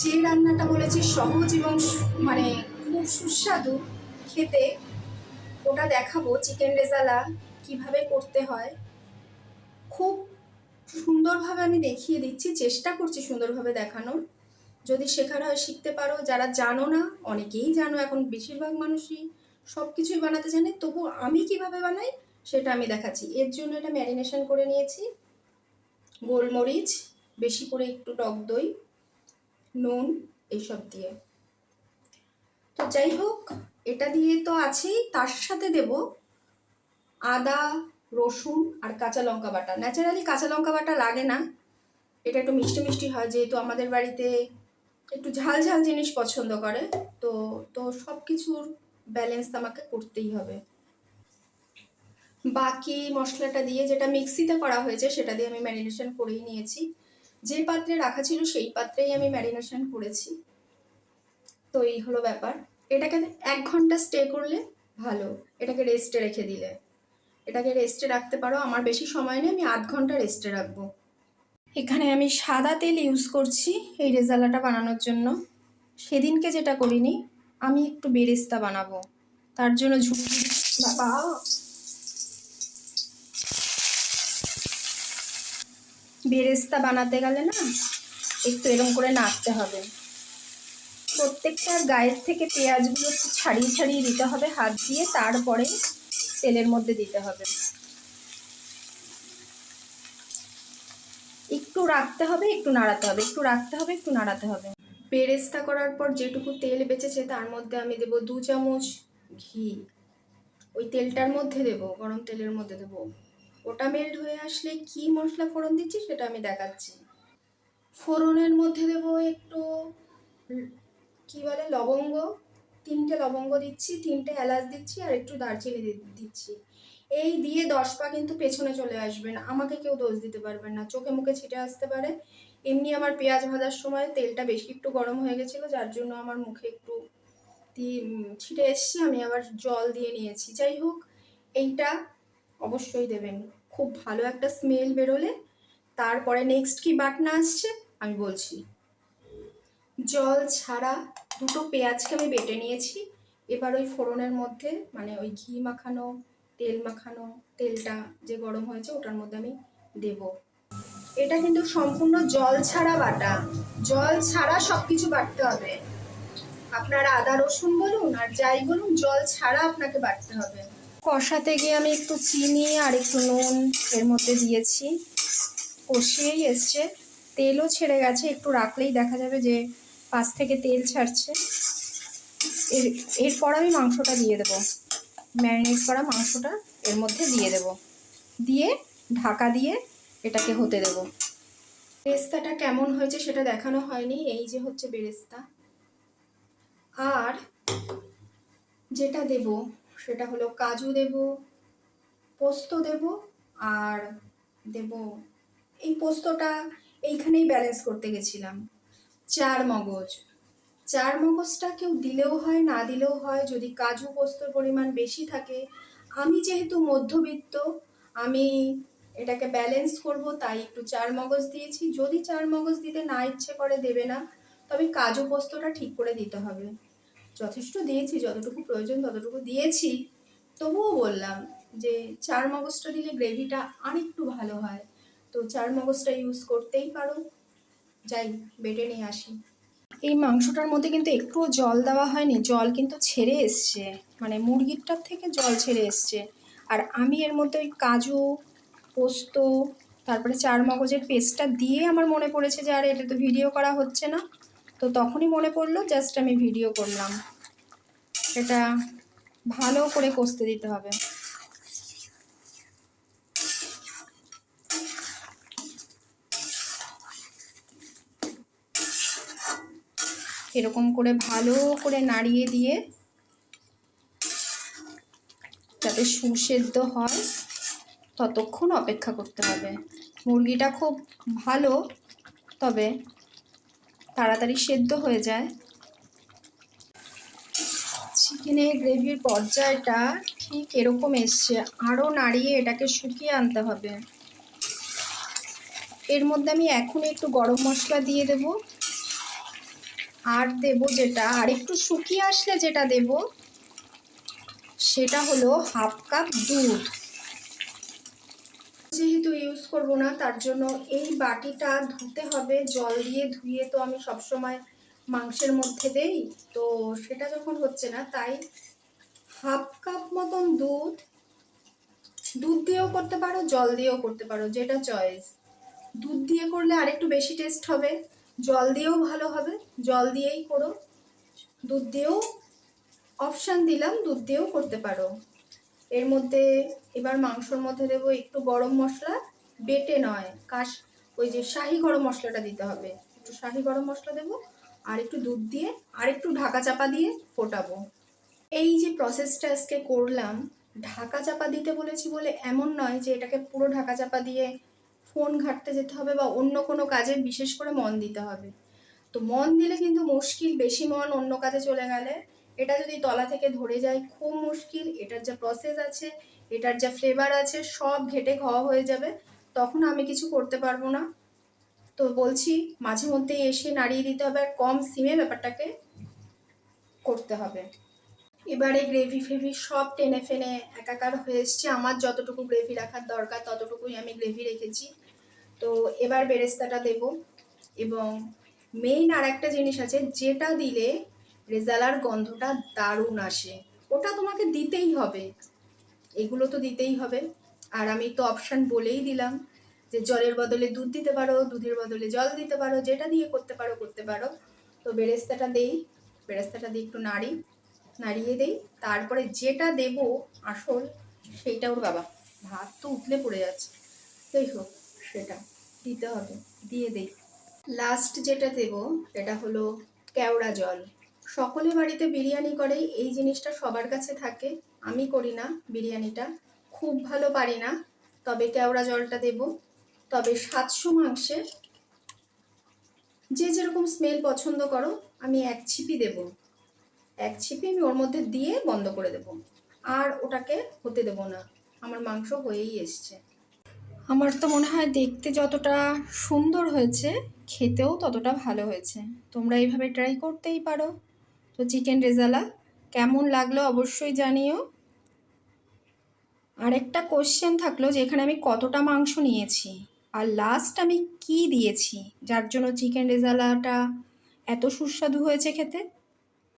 যে রান্নাটা বলেছি সহজ এবং মানে খুব সুস্বাদু খেতে, ওটা দেখাবো চিকেন রেজালা কীভাবে করতে হয়। খুব সুন্দরভাবে আমি দেখিয়ে দিচ্ছি, চেষ্টা করছি সুন্দরভাবে দেখানোর। যদি শেখার হয় শিখতে পারো, যারা জানো না, অনেকেই জানো, এখন বেশিরভাগ মানুষই সব কিছুই বানাতে জানে, তবু আমি কীভাবে বানাই সেটা আমি দেখাচ্ছি। এর জন্য এটা ম্যারিনেশন করে নিয়েছি। গোলমরিচ, বেশি করে একটু টক দই নুন এইসব দিয়ে। তো যাই হোক, এটা দিয়ে তো আছেই, তার সাথে দেব আদা, রসুন আর কাঁচা লঙ্কা বাটা। ন্যাচারালি কাঁচা লঙ্কা বাটা লাগে না, এটা একটু মিষ্টি মিষ্টি হয়, যেহেতু আমাদের বাড়িতে একটু ঝাল ঝাল জিনিস পছন্দ করে, তো তো সব কিছুর ব্যালেন্স আমাকে করতেই হবে। বাকি মশলাটা দিয়ে যেটা মিক্সিতে করা হয়েছে, সেটা দিয়ে আমি ম্যারিনেশন করেই নিয়েছি। যে পাত্রে রাখা ছিল সেই পাত্রেই আমি ম্যারিনেশন করেছি। তো এই হলো ব্যাপার। এটাকে এক ঘণ্টা স্টে করলে ভালো। এটাকে রেস্টে রেখে দিলে। এটাকে রেস্টে রাখতে পারো। আমার বেশি সময় নেই, আমি আধ ঘণ্টা রেস্টে রাখব। এখানে আমি সাদা তেল ইউজ করছি এই রেজালাটা বানানোর জন্য। সেদিনকে যেটা করিনি, আমি একটু বেরেস্তা বানাবো। তার জন্য ঝুঁকি বাবা বেরেস্তা বানাতে গেলে না একটু এরকম করে নাড়তে হবে। প্রত্যেকটা গায়ের থেকে পেঁয়াজগুলো একটু ছাড়িয়ে ছাড়িয়ে দিতে হবে, হাত দিয়ে তারপরে তেলের মধ্যে দিতে হবে। একটু রাখতে হবে, একটু নাড়াতে হবে, একটু রাখতে হবে, একটু নাড়াতে হবে। বেরেস্তা করার পর যেটুকু তেল বেঁচেছে তার মধ্যে আমি দেব দু চামচ ঘি। ওই তেলটার মধ্যে দেব, গরম তেলের মধ্যে দেব। ওটা মেল্ট হয়ে আসলে কি মশলা ফোড়ন দিচ্ছি সেটা আমি দেখাচ্ছি। ফোড়নের মধ্যে দেব একটু, কি বলে, লবঙ্গ। তিনটে লবঙ্গ দিচ্ছি, তিনটে এলাচ দিচ্ছি আর একটু দারচিনি দিচ্ছি। এই দিয়ে দশ পা কিন্তু পেছনে চলে আসবেন আমাকে কেউ দোষ দিতে পারবেন না। চোখে মুখে ছিটে আসতে পারে। এমনি আমার পেঁয়াজ ভাজার সময় তেলটা বেশি একটু গরম হয়ে গেছিল, যার জন্য আমার মুখে একটু ছিটে এসছে। আমি আবার জল দিয়ে নিয়েছি। যাই হোক, এইটা অবশ্যই দেবেন। খুব ভালো একটা স্মেল বেরোলে, তারপরে নেক্সট কি বাটনা আসছে? আমি বলছি, জল ছাড়া দুটো পেঁয়াজকে আমি বেটে নিয়েছি, এবার ওই ফোড়নের মধ্যে মানে ওই ঘি মাখানো, তেল মাখানো, তেলটা যে গরম হয়েছে ওটার মধ্যে আমি দেব। এটা কিন্তু সম্পূর্ণ জল ছাড়া বাটা। জল ছাড়া সব কিছু বাটতে হবে। আপনার আদা রসুন বলুন আর যাই বলুন, জল ছাড়া আপনাকে বাটতে হবে। কষাতে গিয়ে আমি একটু চিনি আর একটু নুন এর মধ্যে দিয়েছি। কষিয়েই এসছে। তেলও ছেড়ে গেছে, একটু রাখলেই দেখা যাবে যে পাশ থেকে তেল ছাড়ছে। এর, এরপর আমি মাংসটা দিয়ে দেবো। ম্যারিনেট করা মাংসটা এর মধ্যে দিয়ে দেব। দিয়ে ঢাকা দিয়ে এটাকে হতে দেব। বেরেস্তাটা কেমন হয়েছে সেটা দেখানো হয়নি, এই যে হচ্ছে বেরেস্তা। আর যেটা দেব সেটা হলো কাজু দেব, পোস্ত দেব আর দেব, এই পোস্তটা এইখানেই ব্যালেন্স করতে গেছিলাম। চার মগজ। চার মগজটা কেউ দিলেও হয়, না দিলেও হয়, যদি কাজু পোস্তর পরিমাণ বেশি থাকে। আমি যেহেতু মধ্যবিত্ত, আমি এটাকে ব্যালেন্স করব, তাই একটু চার মগজ দিয়েছি। যদি চার মগজ দিতে না ইচ্ছে করে, দেবে না। তবে কাজু পোস্তটা ঠিক করে দিতে হবে। যথেষ্ট দিয়েছি, যতটুকু প্রয়োজন ততটুকু দিয়েছি। তবুও বললাম যে চার মগজটা দিলে গ্রেভিটা আরেকটু ভালো হয়। তো চার মগজটা ইউজ করতেই পারো। যাই বেটে নিয়ে আসি। এই মাংসটার মধ্যে কিন্তু একটুও জল দেওয়া হয়নি, জল কিন্তু ছেড়ে এসছে। মানে মুরগিরটার থেকে জল ছেড়ে এসছে। আর আমি এর মধ্যে ওই কাজু, পোস্ত, তারপরে চার মগজের পেস্টটা দিয়ে আমার মনে পড়েছে যে, আর, এটা তো ভিডিও করা হচ্ছে না। তো তখনই মনে পড়ল জাস্ট আমি ভিডিও করলাম। এটা ভালো করে কষতে দিতে হবে। এরকম করে ভালো করে নাড়িয়ে দিয়ে যাতে সুসেদ্ধ হয়, ততক্ষণ অপেক্ষা করতে হবে। মুরগিটা খুব ভালো, তবে তাড়াতাড়ি সেদ্ধ হয়ে যায়। চিকেনের গ্রেভির পর্যায়টা ঠিক এরকম এসছে, আরও নাড়িয়ে এটাকে শুকিয়ে আনতে হবে। এর মধ্যে আমি এখন একটু গরম মশলা দিয়ে দেবো। আর দেব যেটা, আর একটু শুকিয়ে আসলে যেটা দেব, সেটা হলো হাফ কাপ দুধ। যেহেতু ইউজ করব না, তার জন্য এই বাটিটা ধুতে হবে। জল দিয়ে ধুয়ে তো আমি সবসময় মাংসের মধ্যে দেই, তো সেটা যখন হচ্ছে না, তাই হাফ কাপ মতন দুধ দুধ দিয়েও করতে পারো, জল দিয়েও করতে পারো, যেটা চয়েস দুধ দিয়ে করলে আরেকটু বেশি টেস্ট হবে, জল দিয়েও ভালো হবে, জল দিয়েই করো। দুধ দিয়েও অপশান দিলাম, দুধ দিয়েও করতে পারো। এর মধ্যে এবার মাংসর মধ্যে দেবো একটু গরম মশলা, বেটে নয়, কাশ, ওই যে শাহি গরম মশলাটা দিতে হবে। একটু শাহি গরম মশলা দেবো, আর একটু দুধ দিয়ে আর একটু ঢাকা চাপা দিয়ে ফোটাবো। এই যে প্রসেসটা আজকে করলাম, ঢাকা চাপা দিতে বলেছি বলে এমন নয় যে এটাকে পুরো ঢাকা চাপা দিয়ে ফোন ঘাঁটতে যেতে হবে বা অন্য কোনো কাজে বিশেষ করে মন দিতে হবে। তো মন দিলে কিন্তু মুশকিল, বেশি মন অন্য কাজে চলে গেলে এটা যদি তলা থেকে ধরে যায়, খুব মুশকিল। এটার যা প্রসেস আছে, এটার যা ফ্লেভার আছে, সব ঘেটে খাওয়া হয়ে যাবে। তখন আমি কিছু করতে পারব না। তো বলছি, মাঝে মধ্যে এসে নাড়িয়ে দিতে হবে আর কম সিমে ব্যাপারটাকে করতে হবে। এবারে গ্রেভি ফেভি সব টেনে ফেনে একাকার হয়ে এসছে। আমার যতটুকু গ্রেভি রাখার দরকার, ততটুকুই আমি গ্রেভি রেখেছি। তো এবার বেরেস্তাটা দেব। এবং মেইন আর একটা জিনিস আছে, যেটা দিলে রেজালার গন্ধটা দারুণ আসে। ওটা তোমাকে দিতেই হবে। এগুলো তো দিতেই হবে। আর আমি তো অপশান বলেই দিলাম যে জলের বদলে দুধ দিতে পারো, দুধের বদলে জল দিতে পারো, যেটা দিয়ে করতে পারো করতে পারো। তো বেরেস্তাটা দেই, বেরেস্তাটা দিয়ে একটু নাড়ি, নাড়িয়ে দেই। তারপরে যেটা দেব আসল, সেইটা ওর বাবা। ভাত তো উতলে পড়ে যাচ্ছে। হোক সেটা দিতে হবে, দিয়ে দেই। লাস্ট যেটা দেব এটা হলো কেওড়া জল। সকলে বাড়িতে বিরিয়ানি করে, এই জিনিসটা সবার কাছে থাকে। আমি করি না বিরিয়ানিটা। খুব ভালো পারি না, তবে কেওড়া জলটা দেব। তবে সাতশো মাংসে যে যেরকম স্মেল পছন্দ করো, আমি এক ছিপি দেব। এক ছিপি আমি ওর মধ্যে দিয়ে বন্ধ করে দেব। আর ওটাকে হতে দেব না। আমার মাংস হয়েই এসছে। আমার তো মনে হয় দেখতে যতটা সুন্দর হয়েছে, খেতেও ততটা ভালো হয়েছে। তোমরা এইভাবে ট্রাই করতেই পারো। তো চিকেন রেজালা, কেমন লাগল অবশ্যই জানিও। আরেকটা কোশ্চেন থাকল যে এখানে আমি কতটা মাংস নিয়েছি, আর লাস্ট আমি কি দিয়েছি, যার জন্য চিকেন রেজালাটা এত সুস্বাদু হয়েছে খেতে?